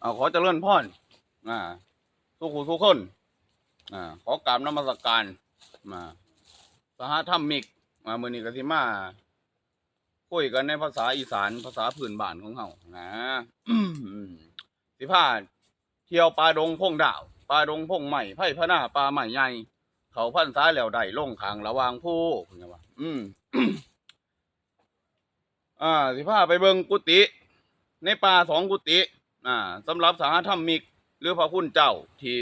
เอาขอเจริญพรอ่าสุขุสุขคนอ่าขอกราบนมัสการมาสหธรรมิกมาเมือนี้กสิมาคุยกันในภาษาอีสานภาษาพื้นบ้านของเฮานะสิพาเที่ยวป่าดงพงดาวป่าดงพงใหม่ไผ่พระหน้าป่าใหม่ใหญ่เขาพันซ้ายแล้วได้ลงขางระวางผู้คุณว่า อืมอ่า สิพาไปเบิงกุฏิ ในป่าสองกุฏิอ่าสำหรับสหธรรมิก หรือพระคุณเจ้าที่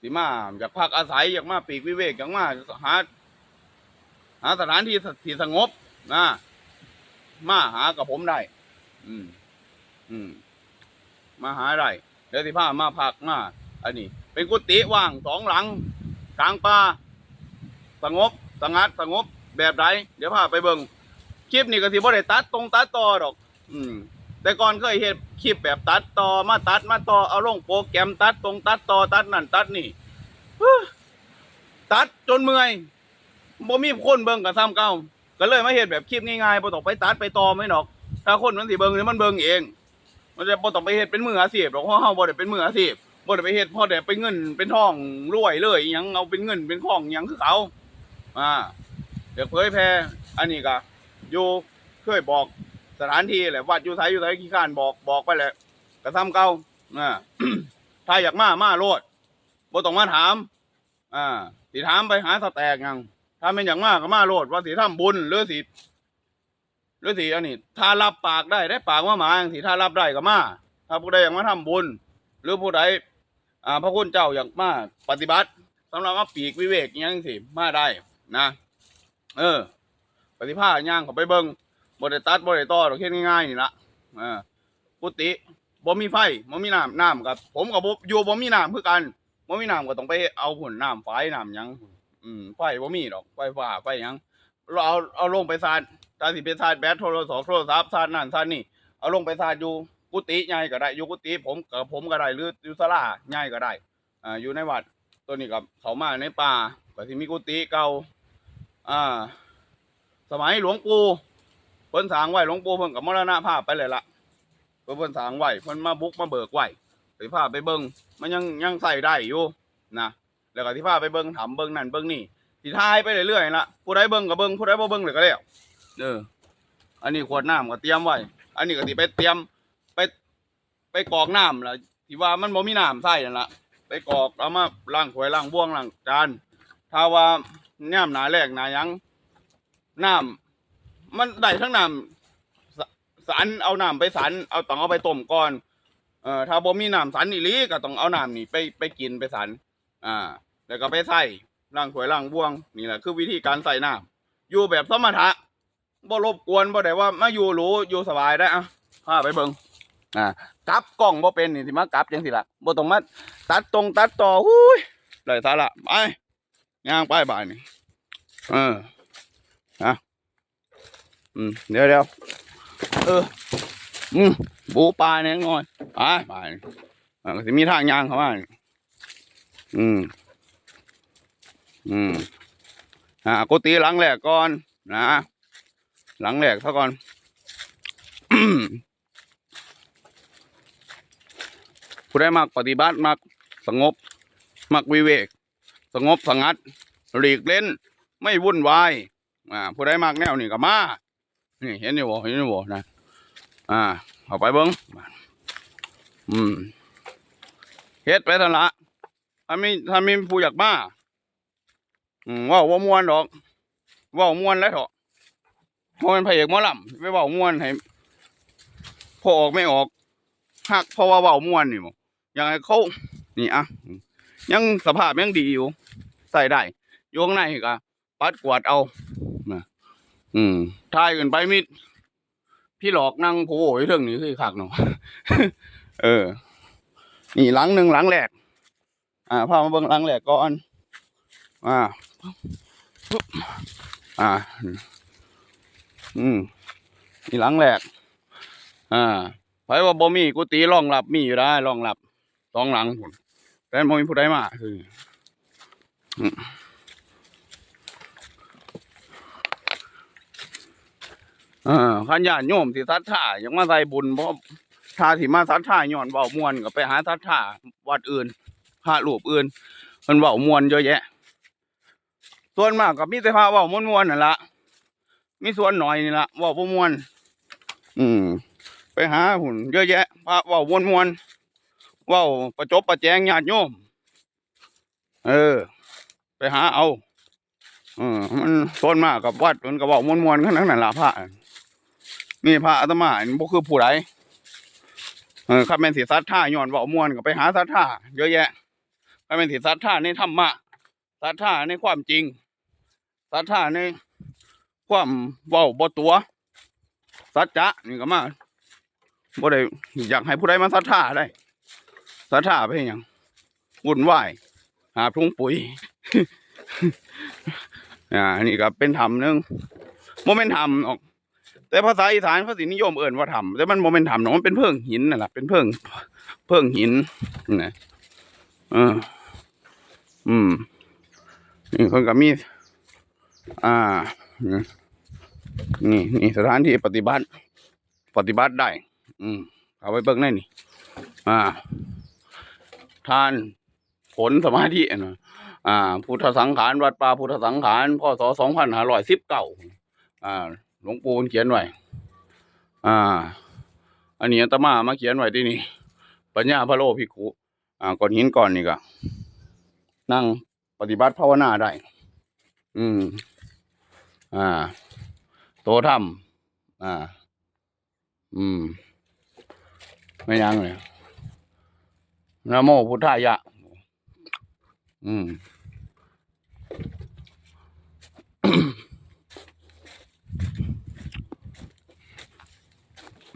สิมาอยากพักอาศัยอยากมาปีกวิเวกอยากมาหาหาสถานที่ที่สงบนะมาหากับผมได้ อืม อืม มาหาได้เดี๋ยวสิพามาพักมาอันนี้ เป็นกุฏิว่างสองหลังกลางป่าสงบสงัดสงบแบบไหนเดี๋ยวพาไปเบิ่งคลิปนี้ก็สิบ่ได้ตัดตรงตัดต่อดอก อืม แต่ก่อนเคยเห็นคลิปแบบตัดต่อมาตัดมาต่อเอาลงโปรแกรมตัดตรงตัดต่อตัดนั่นตัดนี่ตัดจนเมื่อยบ่มีคนเบิ่งกับซ้ำเก่าก็เลยมาเห็นแบบคลิปง่ายๆบ่ต้องไปตัดไปต่อไม่ดอก ถ้าคนมันสิเบิ่งนี่มันเบิ่งเอง มันจะบ่ต้องไปเฮ็ดเป็นมืออาชีพหรอกเพราะเฮาบ่ได้เป็นมืออาชีพบ่ได้ไปเฮ็ดพอได้เป็นเงินเป็นทองรวยเลยยังเอาเป็นเงินเป็นของยังคือเขาอ่าเดี๋ยวเผยแพร่อันนี้ก็อยู่เคยบอก สถานที่แหละวัดอยู่ไสอยู่ไสขี้ข้านบอกบอกไปแหละก็ทำเก่าอ่า ถ้าอยากมามาโลดบ่ต้องมาถาม อ่าสิถามไปหาสแตกยังถ้าเป็นอย่างมากก็มาโลดว่าสิทำบุญหรือสิหรือสิอันนี้ ถ้ารับปากได้ได้ปากว่าหมาอย่างสิถ้ารับได้ก็มาถ้าผู้ใดอยากมาทำบุญ หรือผู้ใดอ่าพระคุณเจ้าอยากมาปฏิบัติสำหรับมาปีกวิเวกยังสิมาได้นะ เออ ปฏิภาณย่างเขาไปเบิง บริตัดบริต่อเราเฮ็ดง่ายๆนี่ละอ่ากุฏิบ่มีไฟบ่มีน้ำน้ำกับ ผมกับบ่อยู่บ่มีน้ำคือกันบ่มีน้ำก็ต้องไปเอาหุ่นน้ำไฟน้ำหยังอืมไฟบ่มีดอกไฟฟ้าไฟหยังเราเอาเอาลงไปสาดตาสิเป็นสาดแบตโทรศัพท์โทรศัพท์สาดนั่นสาดนี่เอาลงไปสาดอยู่กุฏิใหญ่ก็ได้อยู่กุฏิผมกับผมก็ได้หรืออยู่ศาลาใหญ่ก็ได้อ่าอยู่ในวัดตัวนี้กับเขามาในป่าก็สิมีกุฏิเก่าอ่า สมัยหลวงปู่ เพิ่นสางไหวหลวงปู่เพิ่นกับมรณภาพไปเลยละเพิ่นเพิ่นสางไหวเพิ่นมาบุกมาเบิกไหวไปพาไปเบิ่งมันยังยังใส่ได้อยู่นะแล้วก็ที่พาไปเบิ่งถามเบิ่งนั่นเบิ่งนี่สิทายไปเรื่อยๆละผู้ใดเบิ่งก็เบิ่งผู้ใดบ่เบิ่งเลยก็แล้วเอออันนี้ขวดน้ำก็เตรียมไว้อันนี้ก็สิไปเตรียมไป ไปกรอกน้ำล่ะที่ว่ามันบ่มีน้ำใส่นั่นล่ะไปกรอกเอามาล้างถ้วยล้างบ้วงล้างจานถ้าว่าย่าหนาแรกหนายังน้ำ มันได้ทั้งน้ำสสันเอาน้ำไปสันเอาต้องเอาไปต้มก่อน เอ่อถ้าบ่มีน้ำสันอีหลีก็ต้องเอาน้ำนี่ไปไปกินไปสันอ่า แล้วก็ไปใส่ล้างถวยล้างบ้วงนี่แหละคือวิธีการใส่น้ำอยู่แบบสมถะบ่รบกวนบ่ได้ว่ามาอยู่หรูอยู่สบายได้อะพาไปเบิ่งอ่ากลับกล้องบ่เป็นนี่สิมากลับจังสิล่ะบ่ต้องมาตัดตรงตัดต่อหุ้ยได้สาระไปย่างไปบ่ายนี่เอออื มเดี๋ยวเดี๋ยวเออ อืมบูปลาเนี่ยงอยไปไปอ่าก็สิมีทางยางเข้ามาอืม อืมอ่ากุฏิหลังแรกก่อนนะหลังแรกเท่าก่อนผู้ได้มักปฏิบัติมักสงบ มักวิเวก สงบสงัด หลีกเล่น ไม่วุ่นวายอ่าผู้ได้มักแนวนี่ก็มา นี่เห็นอยู่บ่เห็นอยู่บ่นะอ่าเอาไปเบิ้งอืมเฮ็ดไปทันละถ้ามีถ้ามีผู้อยากมาอืมว่าว่ามวนดอกว่ามวนแล้วเถอะมวนพระเอกมอลำไปเว่ามวนให้พอออกไม่ออกหักเพราะว่าว่ามวนนี่บ่ยังไงเขานี่อะยังสภาพยังดีอยู่ใส่ได้อยู่ข้างในก็ปัดกวาดเอา อืมทายกันไปมิดพี่หลอกนั่งโผล่อยู่เรื่องนี้คือคักเนาะเออ นี่หลังหนึ่งหลังแรกอ่าพามาเบิ่งหลังแรกก่อนอ่าปุ๊บอ่า อืมนี่หลังแรกอ่าไผว่าบ่มีกุฏิรองรับมีอยู่ได้รองรับสองหลังพุ่นแต่บ่มีผู้ใดมาคือ อืม เออขันญาติโยมสิศรัทธาอยากมาใส่บุญเพราะถ้าสิมาศรัทธาย้อนเว้ามวนก็ไปหาศรัทธาวัดอื่นพระรูปอื่นเพิ่นเว้ามวนเยอะแยะ ส่วนมากก็มีแต่พระเว้ามวนๆนั่นละมีส่วนหน่อยนี่ละเว้าบมวน อืม ไปหาหุ่นเยอะแยะพระเว้ามวนๆเว้าประจบประแจงญาติโยม เออ ไปหาเอาเออมันส่วนมากกับวัดมันก็เว้ามวนๆกันทั้งนั้นละพระ นี่พระอาตมาอันบ่คือผู้ใดเออข้าแม่นสิศรัทธาย้อนเว้ามวนก็ไปหาศรัทธาเยอะแยะข้าแม่นสิศรัทธาในธรรมะศรัทธาในความจริงศรัทธาในความเว้าบ่ตัวสัจจะนี่ก็มาบ่ได้อยากให้ผู้ใดมาศรัทธาได้ศรัทธาไปเฮ็ดหยังวุ่นวายหาทุ่งปุ๋ยอ่านี่ก็เป็นธรรมนึงโมเมนธรรมออก แต่ภาษาอีสานเขาสินิยมเอิ่นว่าธรรมแต่มันโมเมนธรรมเนาะมันเป็นเพิงหินนั่นแหละเป็นเพิงเพิงหินนะเอออืมนี่คนก็มีอ่า นี่นี่สถานที่ปฏิบัติ ปฏิบัติได้ อืมเอาไว้เบิ่งได้นี่ อ่า ทานผลสมาธินะอ่า พุทธสังขาร วัดป่าพุทธสังขาร พศสองพันห้าร้อยสิบเก้าอ่า หลวงปู่เขียนไว้อ่า อันนี้ตมามาเขียนไว้ที่นี่ปัญญาพระโลภิกุอ่าก้อนหินก้อนนี่ก็นั่งปฏิบัติภาวนาได้ อืม อ่า โตธรรม อ่า อืม ไม่ยังเลยนะโมพุทธายะ อืม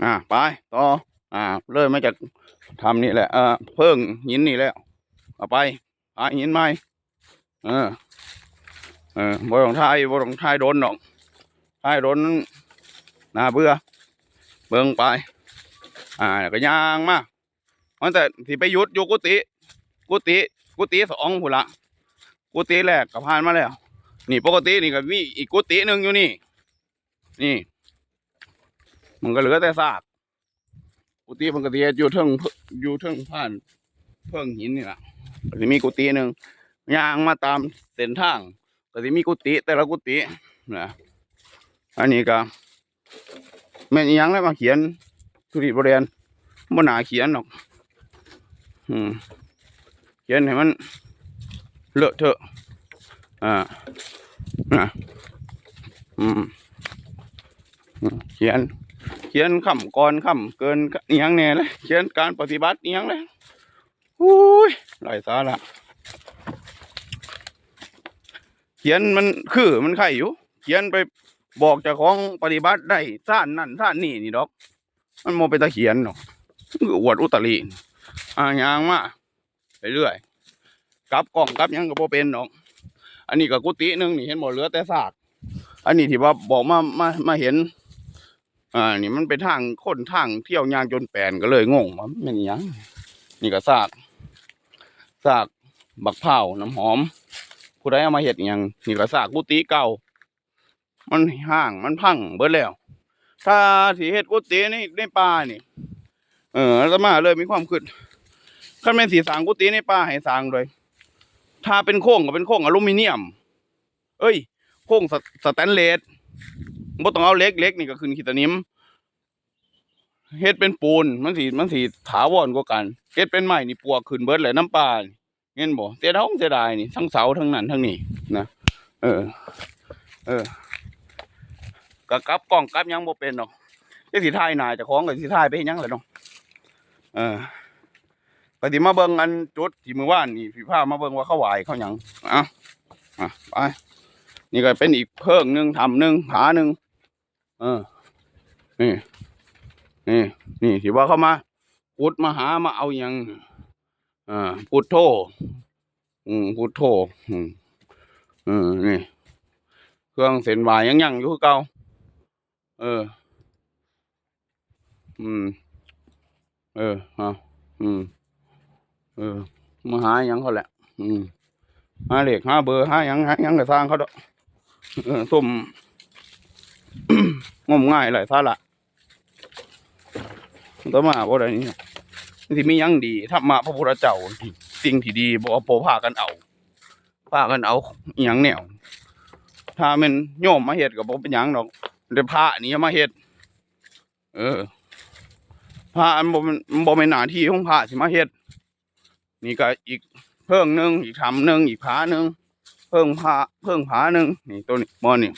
อ่าไปต่ออ่าเริ่มมาจากทำนี่แหละเออเพิ่งหินนี่แล้วเอาไปหาหินไหมเออเออบ่ต้องทายบ่ต้องทายโดนหรอกทายโดนนาเบื่อเบิ่งไป อ่าก็ย่างมามันแต่ที่ไปยุดอยู่กุฏิกุฏิกุฏิสองพุ่นละกุฏิแรกก็ผ่านมาแล้ว นี่ปกตินี่ก็มีอีกกุฏิหนึ่งอยู่นี่ นี่ มันก็เหลือแต่ซากกุฏิมันก็สิเฮ็ดอยู่เทิงเพิ่งอยู่เทิงผ่านเพิ่งหินนี่แหละก็สิมีกุฏิหนึ่งย่างมาตามเส้นทางก็สิมีกุฏิแต่ละกุฏินะอันนี้ก็แม่นยังแล้วมาเขียนทุริบเรียนบ่น่าเขียนหรอกอืมเขียนให้มันเลอะเทอะอ่าอ่าอืมอืมเขียน เขียนคำก่อนคำเกินอิหยังแน่เลยเขียนการปฏิบัติอิหยังเลยอุ้ยไร้สาระเขียนมันคือมันไข่อยู่ เขียนไปบอกจ้าของปฏิบัติได้ท่านนั่นท่านนี่นี่ดอก มันโมเป็นตะเขียนหรอกมันก็อวดอุตริอ่างยางมาไปเรื่อยกลับกล่องกลับยังก็บ่เป็นดอกอันนี้ก็กุฏิหนึงนี่เห็นหมดเหลือแต่ซาก อันนี้ที่ว่าบอกมามามาเห็น อ่า นี่มันเป็นทางคนทางเที่ยวยางจนแปนก็เลยงงว่ามันเป็นยังนี่ก็ซากซากบักเผาน้ำหอม ผู้ใดเอามาเห็ดยังนี่ก็ซากกุฏิเก่า มันห่างมันพังเบิดแล้ว ถ้าสิเฮ็ดกุฏิในในป่านี่ เอออาตมาเลยมีความคิดคันแม่นสิสางกุฏิในป่าให้สางโดยถ้าเป็นโค้งก็เป็นโค้งอลูมิเนียม เอ้ย โค้งสสแตนเลส บ่ต้องเอาเล็กเล็กนี่ก็ขึ้นขีตนิมเฮ็ดเป็นปูนมันสิมันสิถาวรกว่ากันเฮ็ดเป็นไม้นี่ปวกขึ้นเบิดเลยน้ำปลานี่เห็นบ่เสียดายเสียดายนี่ทั้งเสาทั้งนั้นทั้งนี้นะเออ เออก็กลับกล้องกลับยังบ่เป็นดอกจะสิถ่ายหน้าเจ้าของก็สิถ่ายไปเฮ็ดหยังล่ะเนาะเออก็สิมาเบิ่งอันจุดที่มื้อวานนี่พี่พามาเบิ่งว่าเขาไหวเขาหยังอะอะไปนี่ก็เป็นอีกเพิ่งหนึงทำหนึงผาหนึง เออ นี่ นี่ นี่ที่ว่าเข้ามาพุดมาหามาเอาหยังอ่าพุทโธอืมพุทโธอืมเออนี่ เครื่องเส้นไหวยังยังอยู่คือเก่าเออ อืม เออเออืม เออ มาหาหยังเขาแหละ อืมหาเลขหาเบอร์หายังหายังก็สร้างเขาดอกเออส้ม งมง่ายหลายสาระต่อมาบ่ได้นี่มันสิมียังดีธรรมะพระพุทธเจ้าสิ่งที่ดีบ่เอาโปพากันเอาพากันเอาอหยังแนวถ้ามันโยมมาเฮ็ดก็บ่เป็นยังดอกแต่พระนี่มาเฮ็ดเออพระอันบ่แม่นมันบ่แม่นหน้าที่ของพระสิมาเฮ็ดนี่ก็อีกเพิ่งหนึ่งอีกธรรมหนึ่งอีกผาหนึ่งเพิ่งพระเพิ่งผาหนึ่งนี่ตัวนี้บ่นี่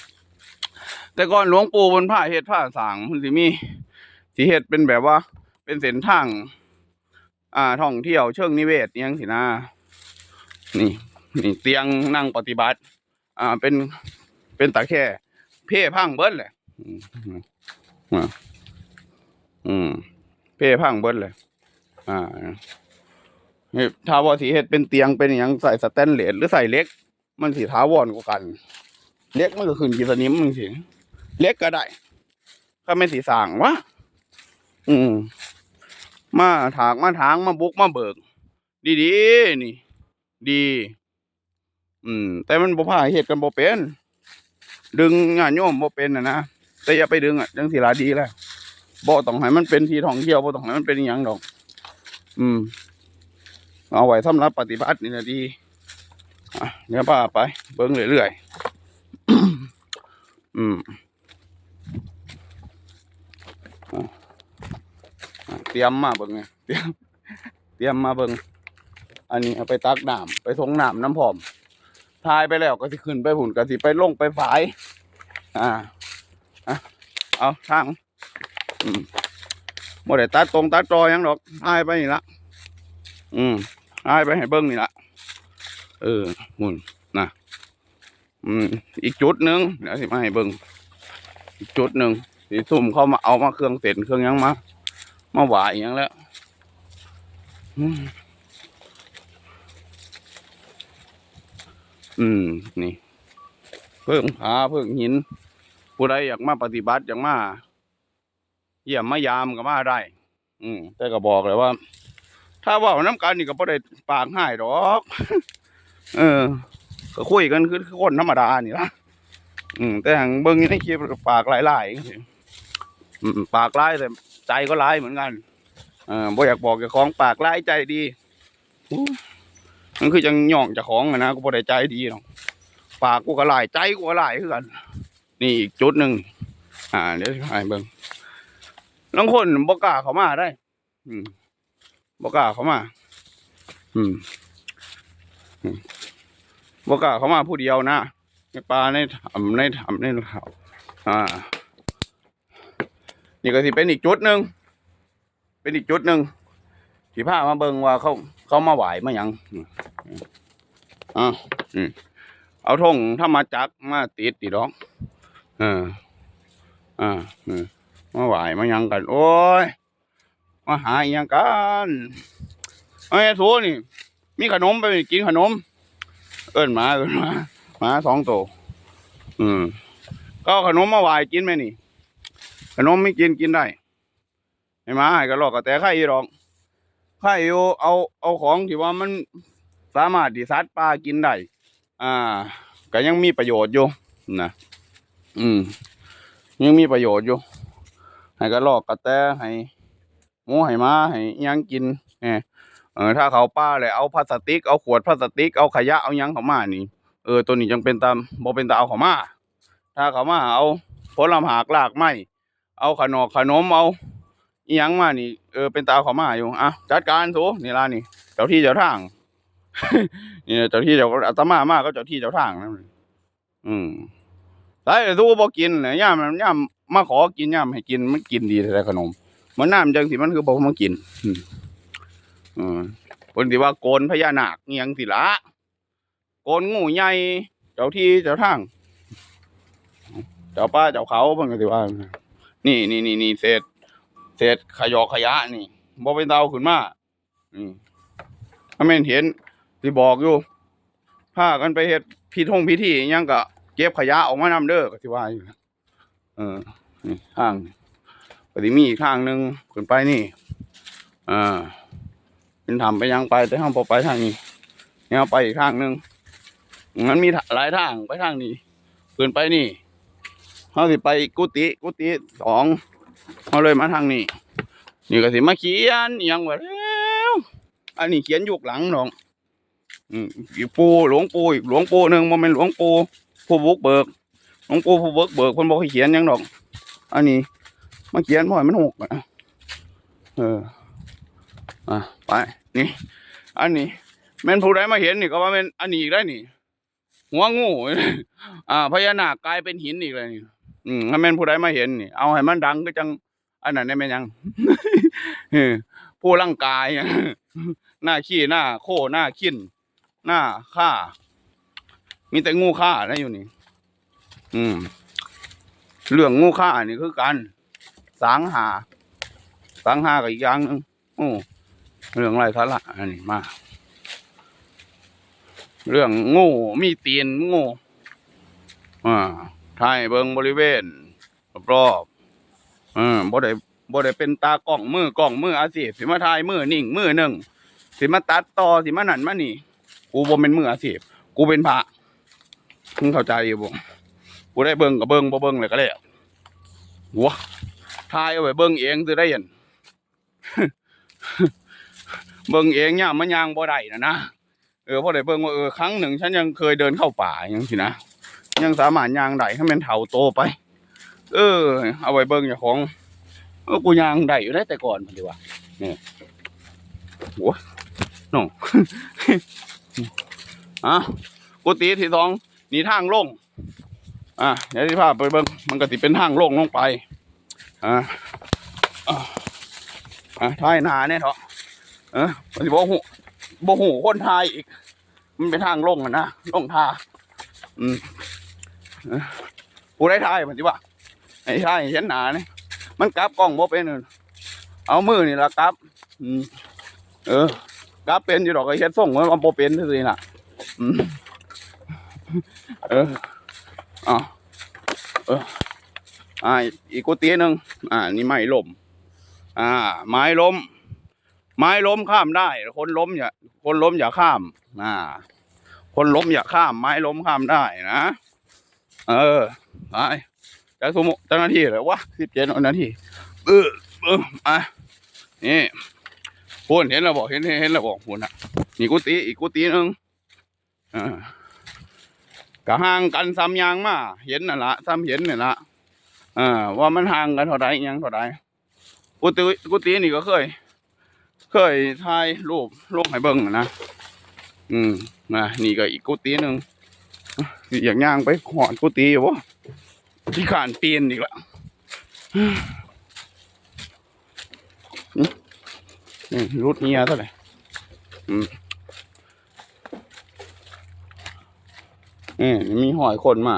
แต่ก่อนหลวงปู่บนผ้าเฮ็ดผ้าสางมันสิมีสิเฮ็ดเป็นแบบว่า เป็นเส้นทาง อ่าท่องเที่ยวเชิงนิเวศยังสินะนี่นี่เตียงนั่งปฏิบัติ อ่าเป็นเป็นตาแค่เพ่พังเบิดเลยอืมเพ่พังเบิดเลยอ่าเฮ็ดถ้าว่าสิเฮ็ดเป็นเตียงเป็นอหยังใส่สแตนเลสหรือใส่เล็ก มันสิถาวรกว่ากัน เล็กมันก็ขึ้นกีสนิมมันสิ เล็กก็ได้ ก็ไม่สิสางวะอืมมาถากมาถางมาบุกมาเบิก ดีๆนี่ ดี อืม แต่มันบ่พาเฮ็ดกันบ่เป็น ดึงงานโยมบ่เป็นนะนะแต่อย่าไปดึงอะจังสิลาดีแล้วบ่ต้องให้มันเป็นที่ท่องเที่ยวบ่ต้องให้มันเป็นอหยังดอก อืม เอาไว้สำหรับปฏิบัตินี่นะดีอะเดี๋ยวป้าไป เบิ่งเรื่อยๆอืมอะอะ เตรียมมาเบิ่งไงเตรียมเตรียมมาเบิ่งอันนี้เอาไปตักน้ำไปทงน้ำน้ำพร้อมทายไปแล้วก็สิขึ้นไปหุ่นก็สิไปลงไปฝาย อ่าอะเอาทางอืมบ่ได้ตัดตรงตัดจอยังดอกทายไปนี่ละอืมทายไปให้เบิ่งนี่ละเออหุ่นนะอืมอีกจุดหนึ่งเดี๋ยวสิมาให้เบิ่งอีกจุดหนึ่งสิซุ่มเข้ามาเอามาเครื่องเส้นเครื่องยังมา มาหวายอหยังแล้วอืม นี่ เพิ่งผาเพิ่งหิน ผู้ใดอยากมาปฏิบัติอยากมาเยี่ยมมายามก็มาได้ อืม แต่ก็บอกเลยว่า ถ้าเว่าน้ำกันนี่ก็บ่ได้ปากให้ดอก เออ ก็คุยกันคือคนธรรมดานี่ละอืม แต่หังเบิ่งอยู่ในคลิปปากหลายๆอืมปากร้ายแต่ ใจก็ร้ายเหมือนกันเออบ่อยากบอกเจ้าของปากร้ายใจดีมันคือจังย่องจ้าของนะกูบ่ได้ใจดีหรอกปากกูก็ลายใจกูก็ลายคือกัน นี่อีกจุดหนึ่งอ่าเดี๋ยวสิให้เบิ่งบางคนบ่กล้าเข้ามาได้ อืมบ่กล้าเข้ามาอืมอืมบ่กล้าเข้ามาผู้เดียวนะในป่าในถ้ำในถ้ำในเขาอ่า นี่ก็สิเป็นอีกจุดหนึ่งเป็นอีกจุดหนึ่งที่พามาเบิงว่าเขาเขามาไหวมาหยังอ่าอืมเอาธงถ้ามาจักมาติดติดดอกเอออ่าอืมมาไหวมาหยังกัน โอ้ยมาหาอหยังกันไอ้ยทูนี่ มีขนมไปกินขนม เอิ้นหมาเอิ้นหมาหมาสองตัวอืมก็ขนมมาไหวกินไหมนี่ ขนมไม่กินกินได้ไอ้หมาให้ก็ลอกก็แต่ไข่ดอกไข่อยู่เอาเอาของที่ว่ามันสามารถที่สัตว์ป่ากินได้อ่า ก็ยังมีประโยชน์อยู่นะอืม ยังมีประโยชน์อยู่ให้ก็ลอกก็แต่ให้หมูให้หมาให้ยังกินเออเออถ้าเขาป้าเลยเอาพลาสติกเอาขวดพลาสติกเอาขยะเอายังเขามานี่เออตัวนี้จังเป็นตามบ่เป็นตาเอาเขามาถ้าเขามาเอาผลหากลากไม้ เอาขนมขนมเอาอียังมานี่เออเป็นตาขามาอยู่อะจัดการสูนี่ล่ะนี่เจ้าที่เจ้าทางนี่เจ้าที่เจ้าอาตมามาก็เจ้าที่เจ้าทางนั่นอืมแต่สู้บ่กินเนี่ยย่ามย่ามมาขอกินย่ามให้กินมันกินดีแต่ขนม มันน้ำจังสิมันคือบ่มากิน อืมอืมเพิ่ว่าโกนพญานาคอิหยังสิละโกนงูใหญ่เจ้าที่เจ้าทาง เจ้าป้าเจ้าเขาเพิ่นก็สิว่า นี่นี่นี่นี่เศษเศษขยอขยะนี่บ่เป็นเตาขึ้นมาอืมถ้าแม่เห็นสิบอกอยู่พากันไปเฮ็ดพิธงพิธียังก็เก็บขยะออกมานำเด้อก็สิว่าอยู่เออนี่ทางนี่ก็สิมีอีกทางหนึงขึ้นไปนี่อ่าเป็นทำไปยังไปแต่ห้ามบ่ไปทางนี้แนวไปอีกทางหนึ่งมันมีหลายทางไปทางนี้ขึ้นไปนี่ เขาสิไปกุฏิกุฏิสองเขาเลยมาทางนี้นี่ก็สิมาเขียนยังวะแล้วอันนี้เขียนยู่หลังน้องอืมอีกปูหลวงปูหลวงปูหนึ่งมันเป็นหลวงปูผู้บุกเบิกหลวงปูผู้บุกเบิกคนบอกให้เขียนยังดอก อันนี้มาเขียนพ่อยมันหกอะเอออะไปนี่อันนี้แม่นผู้ใดมาเห็นนี่ก็ว่าแม่นอันนี้อีกได้นี่หัวงูอ่าพญานาคกลายเป็นหินอีกเลยนี่ อืมถ้าแม่นผู้ใดมาเห็นนี่เอาให้มันดังก็จัง อันนั้นได้แม่นยังผู้ร่างกายหน้าขี้หน้าโคหน้าขิ้นหน้าฆ่ามีแต่งูฆ่านะอยู่นี่ อืม เรื่องงูฆ่านี่คือการสางหาสางหากับอีกอย่างนึงโอ้เรื่องไรสาระอันนี้มาเรื่องงูมีตีนงูอ่า ถ่ายเบิงบริเวณรอบๆอ่าบ่ได้บ่ได้เป็นตากล้องมือกล้องมืออาชีพสิมาถ่ายมือนิ่งมือหนึ่งสิมาตัดต่อสิมานั่นมานี่ กูบ่เป็นมืออาชีพกูเป็นพระมึงเข้าใจอยู่บ่กูได้เบิ่งก็เบิ่งบ่เบิ่งเลยก็แล้วหัวถ่ายเอาไว้เบิ่งเองสิได้เห็นเบิ่งเองเนี่ยมันยังบ่ได้นะนะเออพอได้เบิ่งว่าเออครั้งหนึ่งฉันยังเคยเดินเข้าป่าอย่างสินะ ยังสามารถยางได้ให้มันเฒ่าโตไป เออ เอาไว้เบิ่งเจ้างของเออกูยางได้อยู่ได้แต่ก่อนดีว่านี่หัวน้องอะกุฏิที่สองหนีทางลงอะเดี๋ยวที่พาไปเบิ่งมันก็สิเป็นทางลงลงไปอะอะท้ายนาเนี่ยเถอะเออมันสิบ่หูบ่หูคนทายอีก มันเป็นทางลงอะนะลงทาอืม ผู้ได้ทายมันสิว่าไอ้ทายเห็นหนาเนี่ยมันกลับกล้องบ่เป็นเอามือนี่ละกลับอืมเออกลับเป็นอยู่ดอกไอ้เฮ็ดส่งมันบ่เป็นซื่อๆน่ะอืมเอออะเอออ่าอีกกุฏิหนึ่งอ่า นี่ไม้ล้มอ่า ไม้ล้ม ไม้ล้มข้ามได้ คนล้มอย่า คนล้มอย่าข้าม อ่า คนล้มอย่าข้าม ไม้ล้มข้ามได้นะ เออไปจากสมุเจ้าหน้าที่เลยวะสิบเจ็ดนาทีเออเอออะนี่พูนเห็นแล้วบอกเห็นเห็นเห็นแล้วบอกพูนอะนี่กุฏิอีกกุฏิหนึ่งอ่ากะห่างกันซ้ำยางมาเห็นน่ะละซ้ำเห็นเนี่ยละอ่าว่ามันห่างกันเท่าไรยังเท่าไรกุฏิกุฏินี่ก็เคย เคยถ่ายรูปลงให้เบิ่งน่ะนะอืมนะนี่ก็อีกกุฏิหนึ่ง อยากย่างไปหอดกุฏิอยู่วะที่ขานปีนอีกละนี่รุดเฮียเท่าไหร่นี่มีหอยคนมา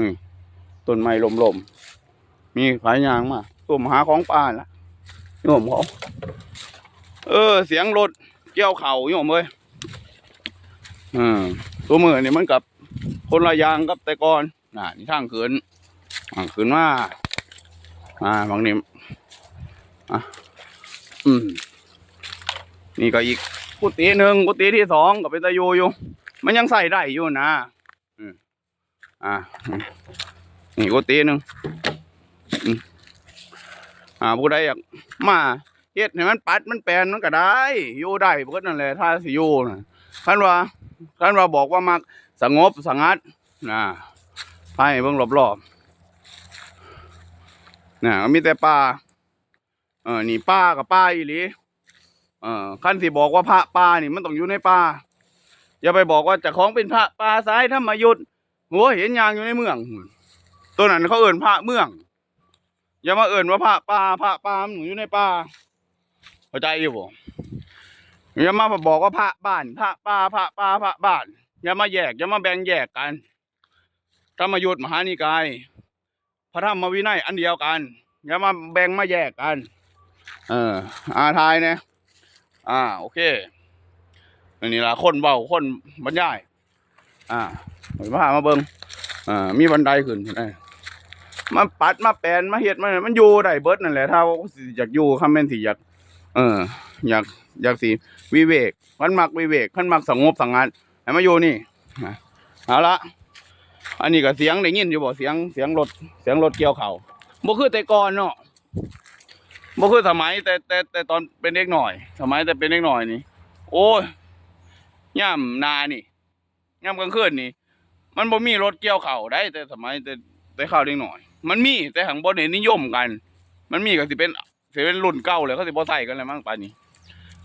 นี่ต้นไม้ลมๆ มีขายยางมาตุ่มหาของป่าละโยมเขาเออ เสียงรถเกี่ยวเข่าโยมเว้ยอืม ตัวมือนี่มันกับคนละยางกับแต่ก่อนน่ะนี่ทางขืนทางขืนมาอ่าบางนี่อะอืมนี่ก็อีกกุฏิหนึ่งกุฏิที่สองก็เป็นตะยูอยู่ มันยังใส่ได้อยู่นะอืมอ่านี่กุฏิหนึ่งอ่าผู้ใดอยากมาเฮ็ดให้มันปัดมันแปลนมันก็ได้อยู่ได้เบิดนั่นแหละถ้าสิอยู่นะคันว่า คันว่าบอกว่ามักสงบสงัดนะให้เบิ่งรอบๆนะมีแต่ป่าเออนี่ป่ากับป่าอีหลีเออขั้นสิบอกว่าพระป่านี่มันต้องอยู่ในป่าอย่าไปบอกว่าจะของเป็นพระป่าสายธรรมยุทธหัวเห็นยางอยู่ในเมือง ตัวนั้นเขาเอิ่นพระเมือง อย่ามาเอิ่นว่าพระป่าพระป่ามันอยู่ในป่าเข้าใจอยู่บ่ อย่ามาบอกว่าพระบ้านพระป่าพระป่าพระบ้าน อย่ามาแยก อย่ามาแบ่งแยกกันธรรมยุทธมหานิกาย พระธรรมวินัยอันเดียวกัน อย่ามาแบ่งมาแยกกัน เออ อาทายนี่ยอ่า โอเคอันนี้ละคนเบาคนบรรยาย อ่าหมือนว่ามาเบิงอ่า มีบันไดขึ้นได้มาปัดมาแปลนมาเฮ็ดมันมันอยู่ได้เบิร์ดนั่นแหละถ้าอยากอยู่คำแม่นสิอยาก เออ อยาก อยากสิวิเวกมันมักวิเวกมันมักสงบสังัดให้มาอยู่นี่เอาละอันนี้ก็เสียงได้ยินอยู่บ่เสียงเสียงรถเสียงรถเกี่ยวเขาบ่คือแต่ก่อนเนาะบ่คือสมัยแต่แต่แต่ตอนเป็นเด็กหน่อย สมัยแต่เป็นเด็กหน่อยนี่ โอ้ยย่ำนานี่ย่ำกลางคืนนี่ มันบ่มีรถเกี่ยวเขาได้ แต่สมัยแต่แต่ข้าวเด็กหน่อย มันมีแต่หังบ่ได้นิยมกัน มันมีก็สิเป็นสิเป็นรุ่นเก่าเลยเขาสิบ่ใส่กันแล้วมั้งป่านนี้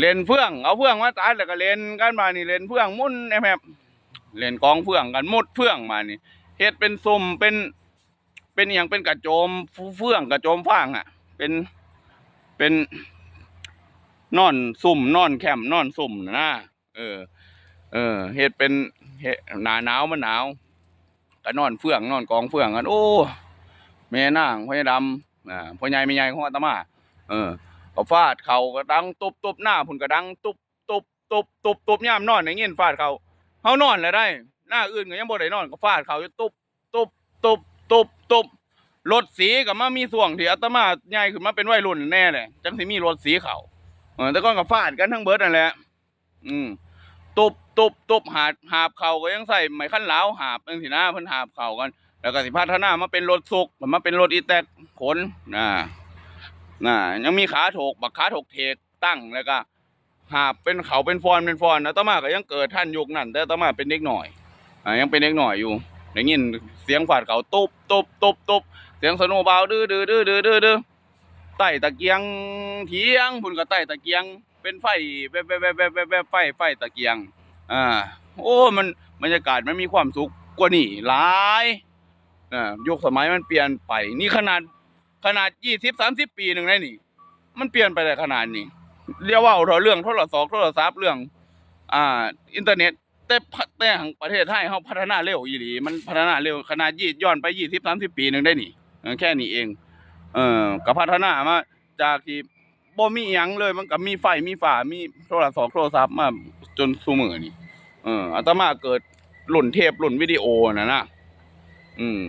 เล่นเฟื่องเอาเฟื่องมาตัดแล้วก็เล่นกันมานี่เล่นเฟื่องมุ่นแอบๆเล่นกองเฟื่องกันมุดเฟื่องมานี่เฮ็ดเป็นซุ่มเป็นเป็นอย่างเป็นกระโจมเฟื่องกระโจมฟางอะ เป็นเป็นนอนซุ่มนอนแคมป์นอนซุ่มนะเออ เออเฮ็ดเป็นเฮ็ดหนาหนาวมันหนาวก็นอนเฟื่องนอนกองเฟื่องกันโอ้แม่นางพ่อใหญ่ดำอ่าพ่อใหญ่แม่ใหญ่ของอาตมา เออ ก็ฟาดเขาก็ดังตุบตุบหน้าพุ่นก็ดังตุบตุบตุบตุบตุบย่ามนอนอย่างงี้ฟาดเขาเฮานอนแล้วได้ หน้าอื่นก็ยังบ่ได้นอนก็ฟาดเขาอยู่ตุบตุบตุบตุบตุบรถสีก็มามีส่วงที่อาตมาใหญ่ขึ้นมาเป็นวัยรุ่นแน่เลยจังสิมีรถสีเขาเออแต่ก่อนก็ฟาดกันทั้งเบิดนั่นแหละ อืมตุบตุบตุบหาบหาบเขาก็ยังใส่ไม้ขั้นเหลาหาบจังสินะเพิ่นหาบเขากัน แล้วก็สิพัฒนามาเป็นรถสุกมาเป็นรถอีแตกขนอ่า น่ะยังมีขาโถกบักขาโถกเทกตั้งแล้วก็หาบเป็นเขาเป็นฟอนเป็นฟอนอาตมาก็ยังเกิดท่านยุคนั้น แต่อาตมาเป็นเด็กหน่อยอ่ายังเป็นเด็กหน่อยอยู่ได้ยินเสียงฟาดเขาตุบตุบตุบตุบเสียงสโนว์บาวดื้อดื้อดื้อดื้อดื้อดื้อไต่ตะเกียงเถียงพุ่นก็ไต่ตะเกียง เป็นไฟแวบแวบแวบแวบแวบแวบไฟไฟตะเกียงอ่าโอ้มันบรรยากาศมันมีความสุขกว่านี่หลายอ่ายุคสมัยมันเปลี่ยนไปนี่ขนาด ขนาดยี่สิบสามสิบปีหนึ่งได้นี่ มันเปลี่ยนไปได้ขนาดนี้เรียกว่าเอาเรื่องโทรศัพท์โทรศัพท์เรื่อง อ่า อินเทอร์เน็ต แต่แต่งประเทศไทยเขาพัฒนาเร็วอีหลีมันพัฒนาเร็วขนาดยี่ย้อนไปยี่สิบสามสิบปีหนึ่งได้นี่แค่นี้เอง เออก็พัฒนามาจากที่บ่มีหยังเลยมันก็มีไฟมีฝามีโทรศัพท์โทรศัพท์มาจนซูมือนี่เอออาตมาเกิดรุ่นเทปรุ่นวิดีโอนะนะอืม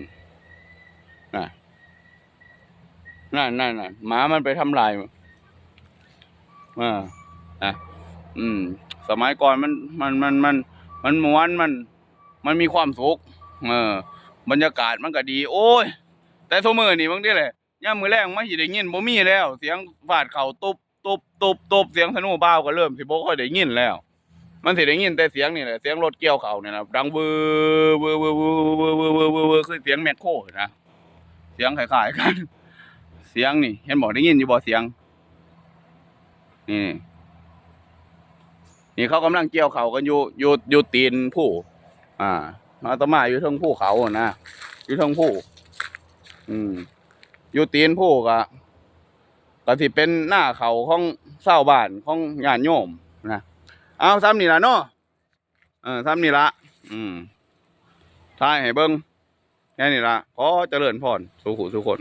นั่นนั่นน่หมามันไปทำลายอ่าอะอืม สมัยก่อนมันมันมันมัน มันม้วนมัน มันมีความสุขเออบรรยากาศมันก็ดี โอ้ย แต่โซมือนี่บางได้หละย่ามือแรงมาหิได้ยินบ่มีแล้ว เสียงฟาดเข่าตุบตุบตุบตุบเสียงสนุบ้าก็เริ่มสิบ่ค่อยได้ยินแล้ว มันสิได้ยินแต่เสียงนี่แหละเสียงรถเกี่ยวเข่าเนี่ยนะดังเวอร์เวอร์เวอร์เวอร์เวอร์เวอร์เวอร์คือเสียงแมคโครนะเสียงคล้ายๆกัน เสียงนี่ เห็นบอกได้ยินอยู่บ่เสียง นี่ นี่เขากำลังเกี่ยวเขากันอยู่อยู่อยู่ตีนผู้ อ่าอาตมาอยู่เทิงผู้เขานะอยู่เทิงผู้ อืม อยู่ตีนผู้ก็ก็ที่เป็นหน้าเขาของเศร้าบ้านของญาติโยมนะเอาซ้ำนี่ละเนาะเออซ้ำนี่ละอืมทายให้เบิ้งแค่นี้ละขอเจริญพรสุขุสุคน